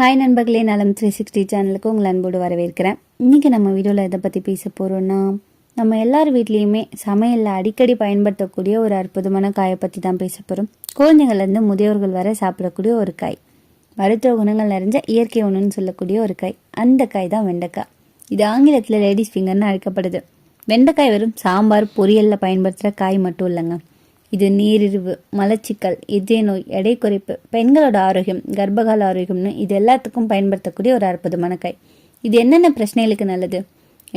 Hi நண்பர்களே. நலம் three sixty சேனலுக்கு உங்களை அன்போடு வரவேற்கிறேன். இன்றைக்கி நம்ம வீடியோவில் எதை பற்றி பேச போகிறோன்னா நம்ம எல்லார் வீட்லேயுமே சமையலில் அடிக்கடி பயன்படுத்தக்கூடிய ஒரு அற்புதமான காயை பற்றி தான் பேச போகிறோம் குழந்தைங்கள்லேருந்து முதியோர்கள் வரை சாப்பிடக்கூடிய ஒரு காய். மருத்துவ குணங்கள் நிறைஞ்ச இயற்கை உணவுன்னு சொல்லக்கூடிய ஒரு காய். அந்த காய் தான் வெண்டைக்காய். இது ஆங்கிலத்தில் லேடிஸ் ஃபிங்கர்னு அழைக்கப்படுது. வெண்டைக்காய் வெறும் சாம்பார் பொரியலில் பயன்படுத்துகிற காய் மட்டும் இல்லைங்க. இது நீரிழிவு மலச்சிக்கல் இதய நோய் எடை குறைப்பு பெண்களோட ஆரோக்கியம் கர்ப்பகால ஆரோக்கியம்னு இது எல்லாத்துக்கும் பயன்படுத்தக்கூடிய ஒரு அற்புதமான காய். இது என்னென்ன பிரச்சனைகளுக்கு நல்லது?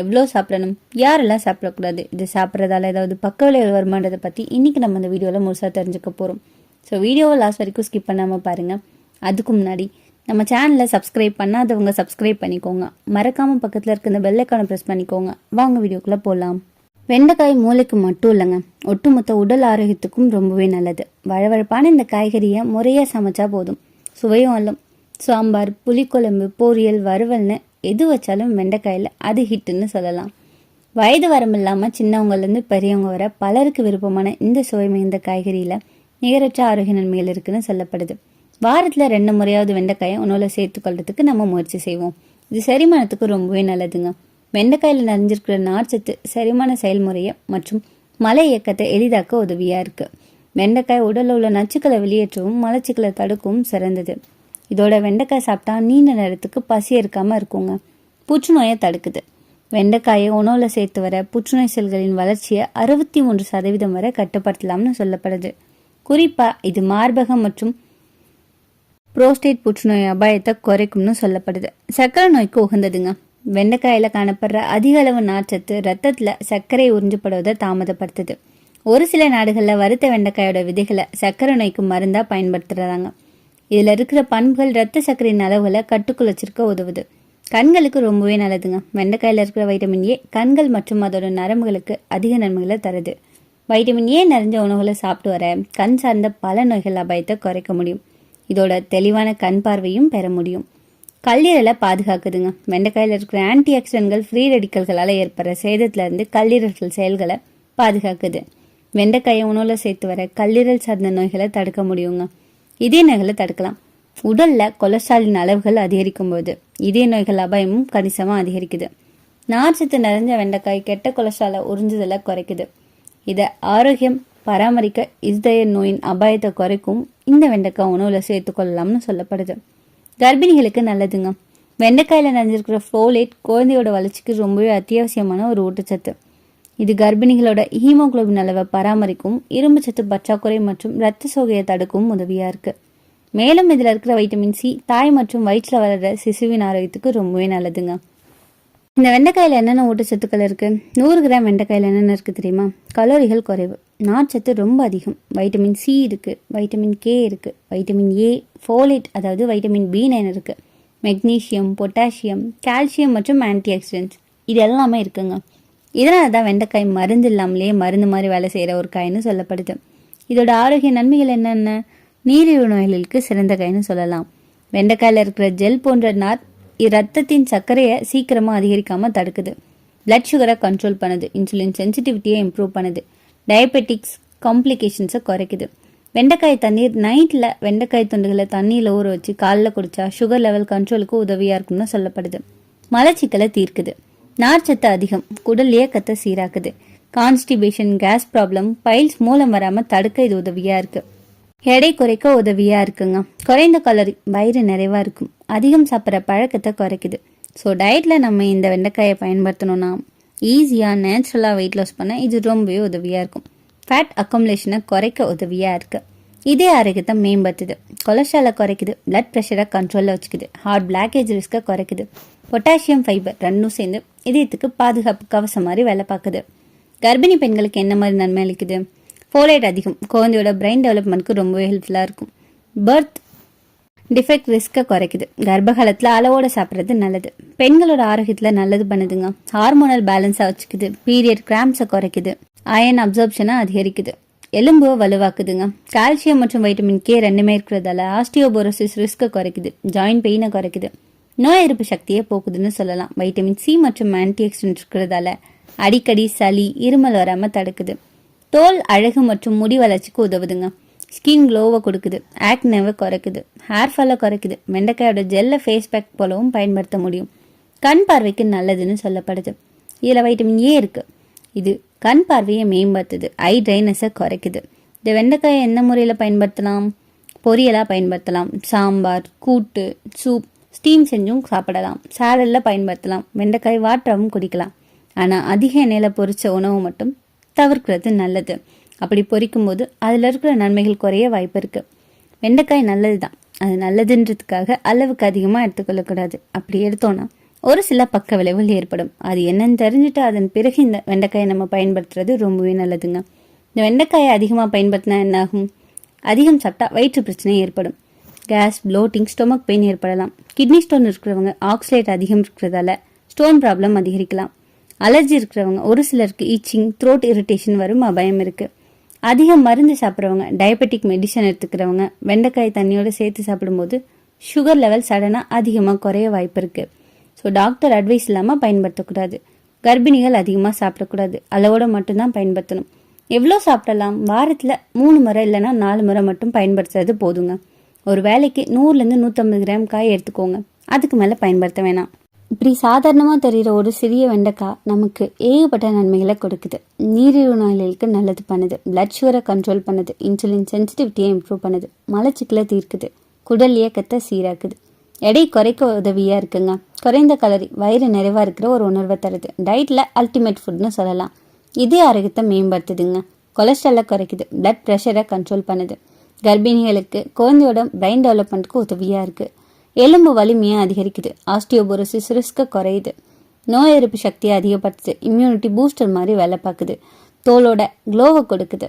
எவ்வளோ சாப்பிடணும்? யாரெல்லாம் சாப்பிடக்கூடாது? இது சாப்பிட்றதால ஏதாவது பக்க விளைவு வருமானதை பற்றி இன்றைக்கி நம்ம இந்த வீடியோவில் முழுசாக தெரிஞ்சுக்க போகிறோம் ஸோ வீடியோவை லாஸ்ட் வரைக்கும் ஸ்கிப் பண்ணாமல் பாருங்கள் அதுக்கு முன்னாடி நம்ம சேனலை சப்ஸ்கிரைப் பண்ணாதவங்க சப்ஸ்கிரைப் பண்ணிக்கோங்க. மறக்காமல் பக்கத்தில் இருக்க இந்த பெல்லைக்கான ப்ரெஸ் பண்ணிக்கோங்க. வாங்க வீடியோக்குள்ளே போகலாம் வெண்டைக்காய் மூளைக்கு மட்டும் இல்லைங்க. ஒட்டுமொத்த உடல் ஆரோக்கியத்துக்கும் ரொம்பவே நல்லது. வழவழப்பான இந்த காய்கறியை முறையாக சமைச்சா போதும். சுவையும் அள்ளும் சாம்பார் புளிக்குழம்பு பொரியல் வறுவல்னு எது வச்சாலும் வெண்டைக்காயில் அது ஹிட்டுன்னு சொல்லலாம். வயது வரம்பு இல்லாமல் சின்னவங்கலேருந்து பெரியவங்க வர பலருக்கு விருப்பமான இந்த சுவை மிகுந்த காய்கறியில் நிகரற்ற ஆரோக்கிய நன்மைகள் இருக்குன்னு சொல்லப்படுது. வாரத்தில் ரெண்டு முறையாவது வெண்டைக்காயை உணவில் சேர்த்துக்கொள்றதுக்கு நம்ம முயற்சி செய்வோம். இது செரிமானத்துக்கு ரொம்பவே நல்லதுங்க. வெண்டைக்காயில் நிறைஞ்சிருக்கிற நார்ச்சத்து செரிமான செயல்முறையை மற்றும் மலை இயக்கத்தை எளிதாக்க உதவியாக இருக்குது வெண்டைக்காய் உடலில் உள்ள நச்சுக்களை வெளியேற்றவும் மலச்சிக்கலை தடுக்கவும் சிறந்தது. இதோட வெண்டைக்காய் சாப்பிட்டா நீண்ட நேரத்துக்கு பசி இருக்காமல் இருக்குங்க. புற்றுநோயை தடுக்குது. வெண்டைக்காயை உணவில் சேர்த்து வர புற்றுநோய் செல்களின் வளர்ச்சியை அறுபத்தி மூன்று சதவீதம் வரை கட்டுப்படுத்தலாம்னு சொல்லப்படுது. குறிப்பாக இது மார்பகம் மற்றும் புரோஸ்டேட் புற்றுநோய் அபாயத்தை குறைக்கும்னு சொல்லப்படுது. சர்க்கரை நோய்க்கு உகந்ததுங்க. வெண்டைக்காயில் காணப்படுற அதிக அளவு நார்ச்சத்து ரத்தத்தில் சர்க்கரை உறிஞ்சப்படுவதை தாமதப்படுத்துது. ஒரு சில நாடுகளில் வறுத்த வெண்டைக்காயோட விதைகளை சர்க்கரை நோய்க்கு மருந்தாக பயன்படுத்துகிறாங்க இதில் இருக்கிற பண்புகள் ரத்த சர்க்கரையின் அளவுகளை கட்டுக்குள் வச்சிருக்க உதவுது. கண்களுக்கு ரொம்பவே நல்லதுங்க. வெண்டைக்காயில் இருக்கிற வைட்டமின் ஏ கண்கள் மற்றும் அதோட நரம்புகளுக்கு அதிக நன்மைகளை தருது. வைட்டமின் ஏ நிறைஞ்ச உணவுகளை சாப்பிட்டு வர கண் சார்ந்த பல நோய்கள் அபாயத்தை குறைக்க முடியும். இதோட தெளிவான கண் பார்வையும் பெற முடியும். கல்லீரலை பாதுகாக்குதுங்க. வெண்டைக்காயில் இருக்கிற ஆன்டி ஆக்சிடென்ட்கள் ஃப்ரீ ரெடிக்கல்களால் ஏற்படுற சேதத்திலிருந்து கல்லீரல்கள் செயல்களை பாதுகாக்குது. வெண்டைக்காயை உணவில் சேர்த்து வர கல்லீரல் சார்ந்த நோய்களை தடுக்க முடியுங்க. இதய நோய்களை தடுக்கலாம். உடலில் கொலஸ்ட்ராலின் அளவுகள் அதிகரிக்கும் போது இதய நோய்கள் அபாயமும் கணிசமாக அதிகரிக்குது. நார்ச்சத்து நிறைஞ்ச வெண்டைக்காய் கெட்ட கொலஸ்ட்ராலை உறிஞ்சுதலை குறைக்குது. இதை ஆரோக்கியம் பராமரிக்க இதய நோயின் அபாயத்தை குறைக்கும் இந்த வெண்டைக்காய் உணவில் சேர்த்துக்கொள்ளலாம்னு சொல்லப்படுது. கர்ப்பிணிகளுக்கு நல்லதுங்க. வெண்டைக்காயில் நிறைஞ்சிருக்கிற ஃபோலேட் குழந்தையோட வளர்ச்சிக்கு ரொம்பவே அத்தியாவசியமான ஒரு ஊட்டச்சத்து. இது கர்ப்பிணிகளோட ஹீமோகுளோபின் அளவை பராமரிக்கும் இரும்பு சத்து பற்றாக்குறை மற்றும் இரத்த சோகையை தடுக்கவும் உதவியாக இருக்குது மேலும் இதில் இருக்கிற வைட்டமின் சி தாய் மற்றும் வயிற்றில் வளர்கிற சிசுவின் ஆரோக்கியத்துக்கு ரொம்பவே நல்லதுங்க. இந்த வெண்டைக்காயில் என்னென்ன ஊட்டச்சத்துக்கள் இருக்குது நூறு கிராம் வெண்டைக்காயில் என்னென்ன இருக்குது தெரியுமா? கலோரிகள் குறைவு. நார்ச்சத்து ரொம்ப அதிகம். வைட்டமின் சி இருக்குது வைட்டமின் கே இருக்குது வைட்டமின் ஏ ஃபோலேட் அதாவது வைட்டமின் பி நைன் இருக்குது மெக்னீஷியம் பொட்டாசியம் கால்சியம் மற்றும் ஆன்டிஆக்சிடென்ட்ஸ் இது எல்லாமே இருக்குங்க. இதனால தான் வெண்டைக்காய் மருந்து இல்லாமலே மருந்து மாதிரி வேலை செய்கிற ஒரு காயின்னு சொல்லப்படுது. இதோட ஆரோக்கிய நன்மைகள் என்னென்ன? நீரிழிவு நோய்களுக்கு சிறந்த காயின்னு சொல்லலாம். வெண்டைக்காயில் இருக்கிற ஜெல் போன்ற நார் இரத்தத்தின் சர்க்கரையை சீக்கிரமாக அதிகரிக்காமல் தடுக்குது. பிளட் சுகரை கண்ட்ரோல் பண்ணுது. இன்சுலின் சென்சிட்டிவிட்டியை இம்ப்ரூவ் பண்ணுது. டயபெட்டிக்ஸ் காம்ப்ளிகேஷன்ஸை குறைக்குது. வெண்டைக்காய் தண்ணீர் நைட்டில் வெண்டைக்காய் துண்டுகளை தண்ணியில் ஊற வச்சு காலில் குடித்தா சுகர் லெவல் கண்ட்ரோலுக்கு உதவியாக இருக்கும்னு சொல்லப்படுது. மலச்சிக்கலை தீர்க்குது. நார்ச்சத்து அதிகம் குடல் இயக்கத்தை சீராக்குது. கான்ஸ்டிபேஷன் கேஸ் ப்ராப்ளம் பைல்ஸ் மூலம் வராமல் தடுக்க இது உதவியாக இருக்குது எடை குறைக்க உதவியாக இருக்குங்க. குறைந்த கலரி வயிறு நிறைவாக இருக்கும். அதிகம் சாப்பிட்ற பழக்கத்தை குறைக்குது. ஸோ டயட்டில் நம்ம இந்த வெண்டைக்காயை பயன்படுத்தணும்னா ஈஸியாக நேச்சுரலாக வெயிட் லாஸ் பண்ண இது ரொம்பவே உதவியாக இருக்கும். ஃபேட் அக்கமுலேஷனை குறைக்க உதவியாக இருக்குது இதே ஆரோக்கியத்தை மேம்படுத்துது. கொலஸ்ட்ராலை குறைக்குது. பிளட் ப்ரெஷரை கண்ட்ரோலில் வச்சுக்குது. ஹார்ட் பிளாக்கேஜ் ரிஸ்க்கை குறைக்குது. பொட்டாசியம் ஃபைபர் ரெண்டும் சேர்ந்து இதயத்துக்கு பாதுகாப்பு கவசம் மாதிரி வேலை பார்க்குது. கர்ப்பிணி பெண்களுக்கு என்ன மாதிரி நன்மை அளிக்குது? ஃபோலேட் அதிகம். குழந்தையோட பிரெயின் டெவலப்மெண்ட்க்கு ரொம்பவே ஹெல்ப்ஃபுல்லாக இருக்கும். பர்த் டிஃபெக்ட் ரிஸ்க்கை குறைக்குது. கர்ப்பகாலத்தில் அளவோட சாப்பிட்றது நல்லது. பெண்களோட ஆரோக்கியத்தில் நல்லது பண்ணுதுங்க. ஹார்மோனல் பேலன்ஸாக வச்சுக்குது. பீரியட் கிராம்ஸை குறைக்குது. அயன் அப்சர்ப்ஷனை அதிகரிக்குது. எலும்பு வலுவாக்குதுங்க. கால்சியம் மற்றும் வைட்டமின் கே ரெண்டுமே இருக்கிறதால ஆஸ்டியோபோரோசிஸ் ரிஸ்க்கை குறைக்குது. ஜாயின் பெயினை குறைக்குது. நோய் எதிர்ப்பு சக்தியை போக்குதுன்னு சொல்லலாம். வைட்டமின் சி மற்றும் ஆன்டிஆக்சிடென்ட் இருக்கிறதால அடிக்கடி சளி இருமல் வராமல் தடுக்குது. தோல் அழகு மற்றும் முடி வளர்ச்சிக்கு உதவுதுங்க. ஸ்கின் க்ளோவை கொடுக்குது ஆக்னவை குறைக்குது ஹேர் ஃபாலை குறைக்குது வெண்டைக்காயோட ஜெல்லை ஃபேஸ் பேக் போலவும் பயன்படுத்த முடியும். கண் பார்வைக்கு நல்லதுன்னு சொல்லப்படுது. இதில் வைட்டமின் ஏ இருக்குது இது கண் பார்வையை மேம்படுத்துது ஐ ட்ரைனஸை குறைக்குது. இந்த வெண்டைக்காயை எந்த முறையில் பயன்படுத்தலாம்? பொரியலாக பயன்படுத்தலாம். சாம்பார் கூட்டு சூப் ஸ்டீம் செஞ்சும் சாப்பிடலாம். சாலடில் பயன்படுத்தலாம். வெண்டைக்காய் வாட்டராகவும் குடிக்கலாம். ஆனால் அதிக எண்ணெயில் பொறித்த உணவு மட்டும் தவிர்க்கிறது நல்லது. அப்படி பொரிக்கும் போது அதில் இருக்கிற நன்மைகள் குறைய வாய்ப்பு இருக்குது வெண்டைக்காய் நல்லது தான் அது நல்லதுன்றதுக்காக அளவுக்கு அதிகமாக எடுத்துக்கொள்ளக்கூடாது. அப்படி எடுத்தோன்னா ஒரு சில பக்க விளைவுகள் ஏற்படும். அது என்னன்னு தெரிஞ்சுட்டு அதன் பிறகு இந்த வெண்டைக்காயை நம்ம பயன்படுத்துறது ரொம்பவே நல்லதுங்க. இந்த வெண்டைக்காயை அதிகமாக பயன்படுத்தினா என்னாகும்? அதிகம் சாப்பிட்டா வயிற்று பிரச்சனை ஏற்படும். கேஸ் ப்ளோட்டிங் ஸ்டொமக் பெயின் ஏற்படலாம். கிட்னி ஸ்டோன் இருக்கிறவங்க ஆக்சிலேட் அதிகம் இருக்கிறதால ஸ்டோன் ப்ராப்ளம் அதிகரிக்கலாம். அலர்ஜி இருக்கிறவங்க ஒரு சிலருக்கு ஈச்சிங் த்ரோட் இரிட்டேஷன் வரும் அபாயம் இருக்குது அதிகம் மருந்து சாப்பிட்றவங்க டயபெட்டிக் மெடிசன் எடுத்துக்கிறவங்க வெண்டைக்காய் தண்ணியோடு சேர்த்து சாப்பிடும்போது சுகர் லெவல் சடனாக அதிகமாக குறைய வாய்ப்பு இருக்குது ஸோ டாக்டர் அட்வைஸ் இல்லாமல் பயன்படுத்தக்கூடாது. கர்ப்பிணிகள் அதிகமாக சாப்பிடக்கூடாது. அளவோட மட்டும்தான் பயன்படுத்தணும். எவ்வளோ சாப்பிடலாம்? வாரத்தில் மூணு முறை இல்லைன்னா நாலு முறை மட்டும் பயன்படுத்துறது போதுங்க. ஒரு வேலைக்கு நூறுலேருந்து நூற்றம்பது கிராம் காய் எடுத்துக்கோங்க. அதுக்கு மேலே பயன்படுத்த வேணாம். இப்படி சாதாரணமாக தெரிகிற ஒரு சிறிய வெண்டைக்காய் நமக்கு ஏகப்பட்ட நன்மைகளை கொடுக்குது. நீரிழிவு நோயாளிகளுக்கு நல்லது பண்ணுது. பிளட் சுகரை கண்ட்ரோல் பண்ணுது. இன்சுலின் சென்சிட்டிவிட்டியை இம்ப்ரூவ் பண்ணுது. மலச்சிக்கலை தீர்க்குது. குடல் இயக்கத்தை சீராக்குது. எடை குறைக்க உதவியாக இருக்குங்க. குறைந்த கலரி வயிறு நிறைவாக இருக்கிற ஒரு உணர்வை தருது. டயட்டில் அல்டிமேட் ஃபுட்னு சொல்லலாம். இதே ஆரோக்கியத்தை மேம்படுத்துதுங்க. கொலஸ்ட்ராலை குறைக்குது. பிளட் ப்ரெஷரை கண்ட்ரோல் பண்ணுது. கர்ப்பிணிகளுக்கு குழந்தையோட பிரெயின் டெவலப்மெண்ட்டுக்கு உதவியாக இருக்குது எலும்பு வலிமையை அதிகரிக்குது. ஆஸ்டியோபோரோசிஸ் ரிஸ்க்கை குறையுது. நோய் எதிர்ப்பு சக்தியை அதிகப்படுத்துது. இம்யூனிட்டி பூஸ்டர் மாதிரி வேலை பார்க்குது. தோலோட க்ளோவை கொடுக்குது.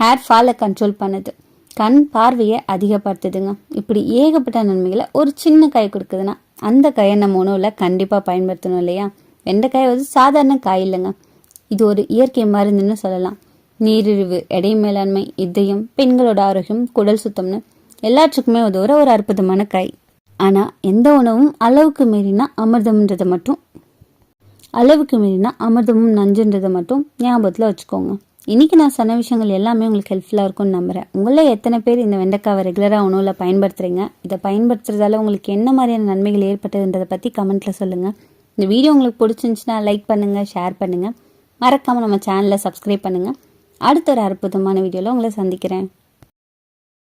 ஹேர் ஃபாலை கண்ட்ரோல் பண்ணுது. கண் பார்வையை அதிகப்படுத்துதுங்க. இப்படி ஏகப்பட்ட நன்மைகளை ஒரு சின்ன காய் கொடுக்குதுன்னா அந்த காயை நம்ம உணவில் கண்டிப்பாக பயன்படுத்தணும் இல்லையா? வெண்டைக்காய் வந்து சாதாரண காய் இல்லைங்க. இது ஒரு இயற்கை மருந்துன்னு சொல்லலாம். நீரிழிவு எடை மேலாண்மை இதயம் பெண்களோட ஆரோக்கியம் குடல் சுத்தம்னு எல்லாத்துக்குமே உதவுற ஒரு அற்புதமான காய். ஆனால் எந்த உணவும் அளவுக்கு மீறினா அமிர்தம்ன்றதை மட்டும் அளவுக்கு மீறினா அமிர்தமும் நஞ்சுன்றதை மட்டும் ஞாபகத்தில் வச்சுக்கோங்க. இன்னைக்கு நான் சொன்ன விஷயங்கள் எல்லாமே உங்களுக்கு ஹெல்ப்ஃபுல்லாக இருக்கும்னு நம்புகிறேன் உங்களில் எத்தனை பேர் இந்த வெண்டைக்காவை ரெகுலராக உணவில் பயன்படுத்துகிறீங்க இதை பயன்படுத்துறதால உங்களுக்கு என்ன மாதிரியான நன்மைகள் ஏற்பட்டதுன்றதை பற்றி கமெண்ட்டில் சொல்லுங்கள் இந்த வீடியோ உங்களுக்கு பிடிச்சிருந்துச்சுன்னா லைக் பண்ணுங்கள் ஷேர் பண்ணுங்கள் மறக்காமல் நம்ம சேனலை சப்ஸ்கிரைப் பண்ணுங்கள் அடுத்த ஒரு அற்புதமான வீடியோவில் உங்களை சந்திக்கிறேன்.